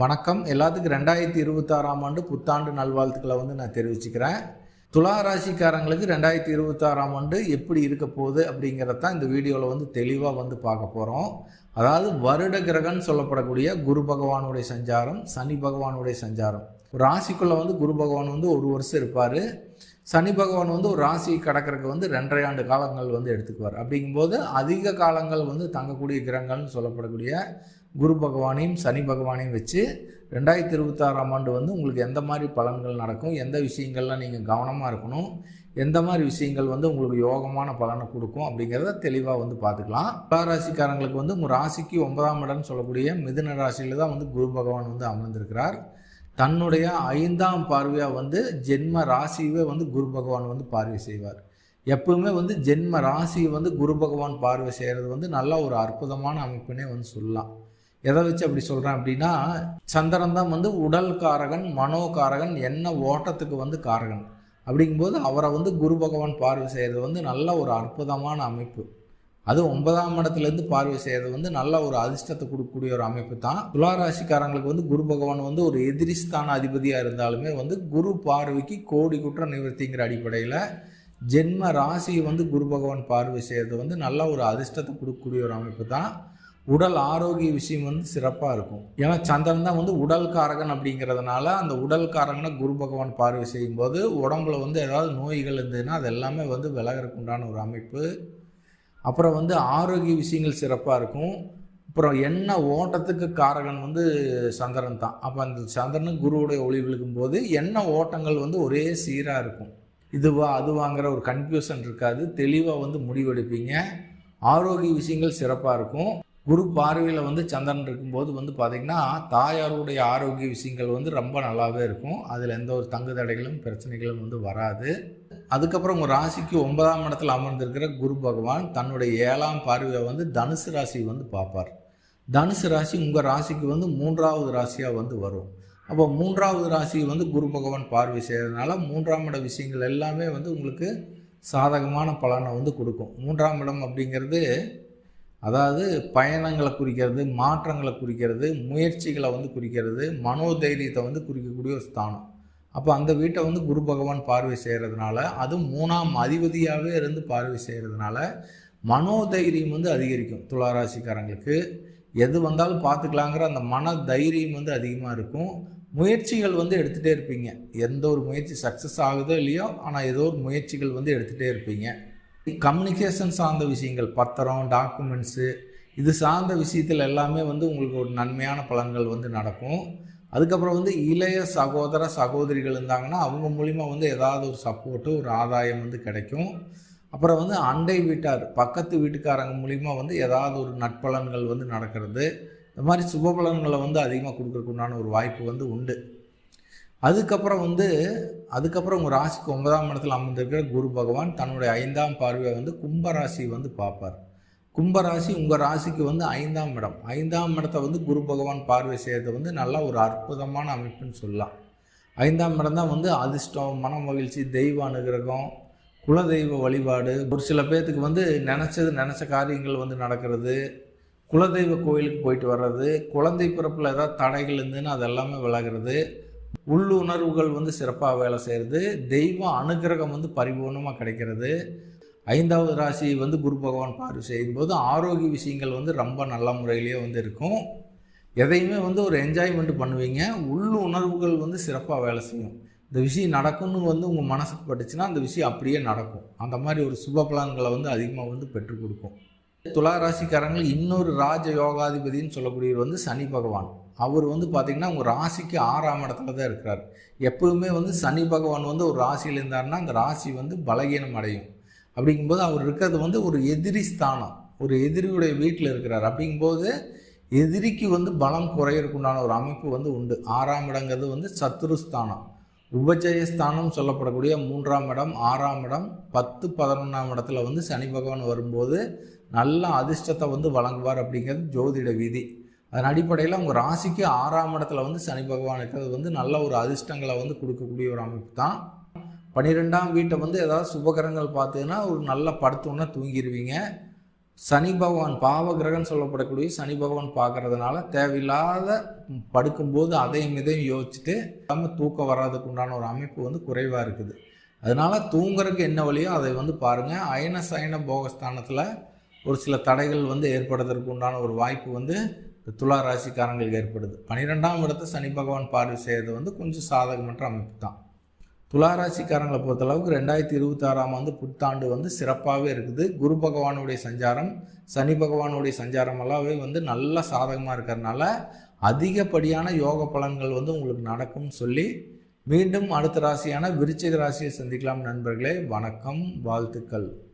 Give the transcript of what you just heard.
வணக்கம். எல்லாத்துக்கும் ரெண்டாயிரத்தி இருபத்தாறாம் ஆண்டு புத்தாண்டு நல்வாழ்த்துக்களை வந்து நான் தெரிவிச்சுக்கிறேன். துலா ராசிக்காரங்களுக்கு ரெண்டாயிரத்தி இருபத்தாறாம் ஆண்டு எப்படி இருக்க போகுது அப்படிங்கிறத இந்த வீடியோவில் வந்து தெளிவாக வந்து பார்க்க போகிறோம் அதாவது வருட கிரகம்னு சொல்லப்படக்கூடிய குரு பகவானுடைய சஞ்சாரம் சனி பகவானுடைய சஞ்சாரம். ஒரு ராசிக்குள்ளே வந்து குரு பகவான் வந்து ஒரு வருஷம் இருப்பார். சனி பகவான் வந்து ஒரு ராசி கடக்கிறதுக்கு வந்து ரெண்டரை ஆண்டு காலங்கள் வந்து எடுத்துக்குவார். அப்படிங்கும்போது அதிக காலங்கள் வந்து தங்கக்கூடிய கிரகங்கள்னு சொல்லப்படக்கூடிய குரு பகவானையும் சனி பகவானையும் வச்சு ரெண்டாயிரத்தி இருபத்தாறாம் ஆண்டு வந்து உங்களுக்கு எந்த மாதிரி பலன்கள் நடக்கும் எந்த விஷயங்கள்லாம் நீங்கள் கவனமாக இருக்கணும் எந்த மாதிரி விஷயங்கள் வந்து உங்களுக்கு யோகமான பலனை கொடுக்கும் அப்படிங்கிறத தெளிவாக வந்து பார்த்துக்கலாம். துலா ராசிக்காரங்களுக்கு வந்து உங்கள் ராசிக்கு ஒன்பதாம் இடம்னு சொல்லக்கூடிய மிதுன ராசியில் தான் வந்து குரு பகவான் வந்து அமர்ந்திருக்கிறார். தன்னுடைய ஐந்தாம் பார்வையாக வந்து ஜென்ம ராசியவே வந்து குரு பகவான் வந்து பார்வை செய்வார். எப்பவுமே வந்து ஜென்ம ராசியை வந்து குரு பகவான் பார்வை செய்கிறது வந்து நல்ல ஒரு அற்புதமான அமைப்புனே வந்து சொல்லலாம். எதை வச்சு அப்படி சொல்கிறேன் அப்படின்னா சந்திரன் தான் வந்து உடல் காரகன் மனோகாரகன் என்ன ஓட்டத்துக்கு வந்து காரகன். அப்படிங்கும்போது அவரை வந்து குரு பகவான் பார்வை செய்கிறது வந்து நல்ல ஒரு அற்புதமான அமைப்பு. அது ஒன்பதாம் இடத்துலேருந்து பார்வை செய்கிறது வந்து நல்ல ஒரு அதிர்ஷ்டத்தை கொடுக்கக்கூடிய ஒரு அமைப்பு தான். துளாராசிக்காரங்களுக்கு வந்து குரு பகவான் வந்து ஒரு எதிரிஸ்தான அதிபதியாக இருந்தாலுமே வந்து குரு பார்வைக்கு கோடி குற்ற நிவர்த்திங்கிற அடிப்படையில் ஜென்ம ராசியை வந்து குரு பகவான் பார்வை செய்கிறது வந்து நல்ல ஒரு அதிர்ஷ்டத்தை கொடுக்கக்கூடிய ஒரு அமைப்பு தான். உடல் ஆரோக்கிய விஷயம் வந்து சிறப்பாக இருக்கும். ஏன்னா சந்திரன் தான் வந்து உடல் காரகன் அப்படிங்கிறதுனால அந்த உடல் காரகனை குரு பகவான் பார்வை செய்யும்போது உடம்புல வந்து ஏதாவது நோய்கள் இருந்ததுன்னா அது எல்லாமே வந்து விலகிறதுக்கு உண்டான ஒரு அமைப்பு. அப்புறம் வந்து ஆரோக்கிய விஷயங்கள் சிறப்பாக இருக்கும். அப்புறம் என்ன ஓட்டத்துக்கு காரகன் வந்து சந்திரன் தான். அப்போ அந்த சந்திரனும் குருவுடைய ஒளி விழுக்கும் போது என்ன ஓட்டங்கள் வந்து ஒரே சீராக இருக்கும். இதுவா அதுவாங்கிற ஒரு கன்ஃபியூஷன் இருக்காது. தெளிவாக வந்து முடிவெடுப்பீங்க. ஆரோக்கிய விஷயங்கள் சிறப்பாக இருக்கும். குரு பார்வையில் வந்து சந்திரன் இருக்கும்போது வந்து பார்த்திங்கன்னா தாயாருடைய ஆரோக்கிய விஷயங்கள் வந்து ரொம்ப நல்லாவே இருக்கும். அதில் எந்த ஒரு தங்கு தடைகளும் பிரச்சனைகளும் வந்து வராது. அதுக்கப்புறம் உங்கள் ராசிக்கு ஒன்பதாம் இடத்துல அமர்ந்திருக்கிற குரு பகவான் தன்னுடைய ஏழாம் பார்வையை வந்து தனுசு ராசி வந்து பார்ப்பார். தனுசு ராசி உங்கள் ராசிக்கு வந்து மூன்றாவது ராசியாக வந்து வரும். அப்போ மூன்றாவது ராசி வந்து குரு பகவான் பார்வை செய்கிறதுனால மூன்றாம் இட விஷயங்கள் எல்லாமே வந்து உங்களுக்கு சாதகமான பலனை வந்து கொடுக்கும். மூன்றாம் இடம் அப்படிங்கிறது அதாவது பயணங்களை குறிக்கிறது மாற்றங்களை குறிக்கிறது முயற்சிகளை வந்து குறிக்கிறது மனோதைரியத்தை வந்து குறிக்கக்கூடிய ஒரு ஸ்தானம். அப்போ அந்த வீட்டை வந்து குரு பகவான் பார்வை செய்கிறதுனால அது மூணாம் அதிபதியாகவே இருந்து பார்வை செய்கிறதுனால மனோதைரியம் வந்து அதிகரிக்கும் துளாராசிக்காரங்களுக்கு. எது வந்தாலும் பார்த்துக்கலாங்கிற அந்த மன தைரியம் வந்து அதிகமாக இருக்கும். முயற்சிகள் வந்து எடுத்துகிட்டே இருப்பீங்க. எந்த ஒரு முயற்சி சக்ஸஸ் ஆகுதோ இல்லையோ ஆனால் ஏதோ ஒரு முயற்சிகள் வந்து எடுத்துகிட்டே இருப்பீங்க. கம்யூனிகேஷன் சார்ந்த விஷயங்கள் பத்திரம் டாக்குமெண்ட்ஸு இது சார்ந்த விஷயத்தில் எல்லாமே வந்து உங்களுக்கு ஒரு நன்மையான பலன்கள் வந்து நடக்கும். அதுக்கப்புறம் வந்து இளைய சகோதர சகோதரிகள் இருந்தாங்கன்னா அவங்க மூலிமா வந்து ஏதாவது ஒரு சப்போர்ட்டு ஒரு ஆதாயம் வந்து கிடைக்கும். அப்புறம் வந்து அண்டை வீட்டார் பக்கத்து வீட்டுக்காரங்க மூலிமா வந்து ஏதாவது ஒரு நட்பலன்கள் வந்து நடக்கிறது. இந்த மாதிரி சுப பலன்களை வந்து அதிகமாக கொடுக்குறக்குண்டான ஒரு வாய்ப்பு வந்து உண்டு. அதுக்கப்புறம் வந்து அதுக்கப்புறம் உங்கள் ராசிக்கு ஒன்பதாம் இடத்துல அமர்ந்திருக்கிற குரு பகவான் தன்னுடைய ஐந்தாம் பார்வையை வந்து கும்பராசி வந்து பார்ப்பார். கும்பராசி உங்கள் ராசிக்கு வந்து ஐந்தாம் இடம். ஐந்தாம் இடத்தை வந்து குரு பகவான் பார்வை செய்கிறது வந்து நல்லா ஒரு அற்புதமான அமைப்புன்னு சொல்லலாம். ஐந்தாம் இடம் தான் வந்து அதிர்ஷ்டம் மன மகிழ்ச்சி தெய்வ அனுகிரகம் குலதெய்வ வழிபாடு. ஒரு சில பேர்த்துக்கு வந்து நினச்சது நினச்ச காரியங்கள் வந்து நடக்கிறது. குலதெய்வ கோயிலுக்கு போயிட்டு வர்றது. குழந்தை பிறப்பில் ஏதாவது தடைகள் இருந்துன்னு அது எல்லாமே விலகிறது. உள்ளுணர்வுகள் வந்து சிறப்பாக வேலை செய்கிறது தெய்வ அனுகிரகம் வந்து பரிபூர்ணமாக கிடைக்கிறது. ஐந்தாவது ராசி வந்து குரு பகவான் பார்வை செய்யும்போது ஆரோக்கிய விஷயங்கள் வந்து ரொம்ப நல்ல முறையிலேயே வந்து இருக்கும். எதையுமே வந்து ஒரு என்ஜாய்மெண்ட் பண்ணுவீங்க. உள்ளு உணர்வுகள் வந்து சிறப்பாக வேலை செய்யும். இந்த விஷயம் நடக்கும்னு வந்து உங்கள் மனசுக்கு பட்டுச்சுன்னா அந்த விஷயம் அப்படியே நடக்கும். அந்த மாதிரி ஒரு சுப பலன்களை வந்து அதிகமாக வந்து பெற்றுக் கொடுக்கும். துலா ராசிக்காரங்கள் இன்னொரு ராஜ யோகாதிபதினு சொல்லக்கூடியவர் வந்து சனி பகவான். அவர் வந்து பார்த்திங்கன்னா உங்கள் ராசிக்கு ஆறாம் இடத்துல தான் இருக்கிறார். எப்பவுமே வந்து சனி பகவான் வந்து ஒரு ராசியில் இருந்தார்னா அந்த ராசி வந்து பலகீனம் அடையும். அப்படிங்கும்போது அவர் இருக்கிறது வந்து ஒரு எதிரி ஸ்தானம். ஒரு எதிரியுடைய வீட்டில் இருக்கிறார். அப்படிங்கும்போது எதிரிக்கு வந்து பலம் குறையிறதுக்குண்டான ஒரு அமைப்பு வந்து உண்டு. ஆறாம் இடங்கிறது வந்து சத்துருஸ்தானம் உபஜயஸ்தானம் சொல்லப்படக்கூடிய மூன்றாம் இடம் ஆறாம் இடம் பத்து பதினொன்றாம் இடத்துல வந்து சனி பகவான் வரும்போது நல்ல அதிர்ஷ்டத்தை வந்து வழங்குவார் அப்படிங்கிறது ஜோதிட விதி. அதன் அடிப்படையில் உங்கள் ராசிக்கு ஆறாம் இடத்துல வந்து சனி பகவான் இருக்கிறது வந்து நல்ல ஒரு அதிர்ஷ்டங்களை வந்து கொடுக்கக்கூடிய ஒரு அமைப்பு தான். பன்னிரெண்டாம் வீட்டை வந்து ஏதாவது சுபகரங்கள் பார்த்தீங்கன்னா ஒரு நல்ல படுத்தோன்னா தூங்கிடுவீங்க சனி பகவான் பாவ கிரகம் சொல்லப்படக்கூடிய சனி பகவான் பார்க்கறதுனால தேவையில்லாத படுக்கும்போது அதையும் இதையும் யோசிச்சுட்டு நம்ம தூக்கம் வராதுக்கு உண்டான ஒரு அமைப்பு வந்து குறைவாக இருக்குது. அதனால் தூங்குறதுக்கு என்ன வழியோ அதை வந்து பாருங்கள் அயன சயன போகஸ்தானத்தில் ஒரு சில தடைகள் வந்து ஏற்படுறதுக்கு உண்டான ஒரு வாய்ப்பு வந்து துலா ராசிக்காரங்களுக்கு ஏற்படுது. பன்னிரெண்டாம் இடத்தை சனி பகவான் பார்வை செய்கிறது வந்து கொஞ்சம் சாதகமற்ற அமைப்பு தான். துலா ராசிக்காரங்களை பொறுத்தளவுக்கு ரெண்டாயிரத்தி இருபத்தாறாம் ஆண்டு புத்தாண்டு வந்து சிறப்பாகவே இருக்குது. குரு பகவானுடைய சஞ்சாரம் சனி பகவானுடைய சஞ்சாரம் எல்லாமே வந்து நல்ல சாதகமாக இருக்கிறதுனால அதிகப்படியான யோக பலன்கள் வந்து உங்களுக்கு நடக்கும்னு சொல்லி மீண்டும் அடுத்த ராசியான விருச்சிக ராசியை சந்திக்கலாம் நண்பர்களே. வணக்கம் வாழ்த்துக்கள்.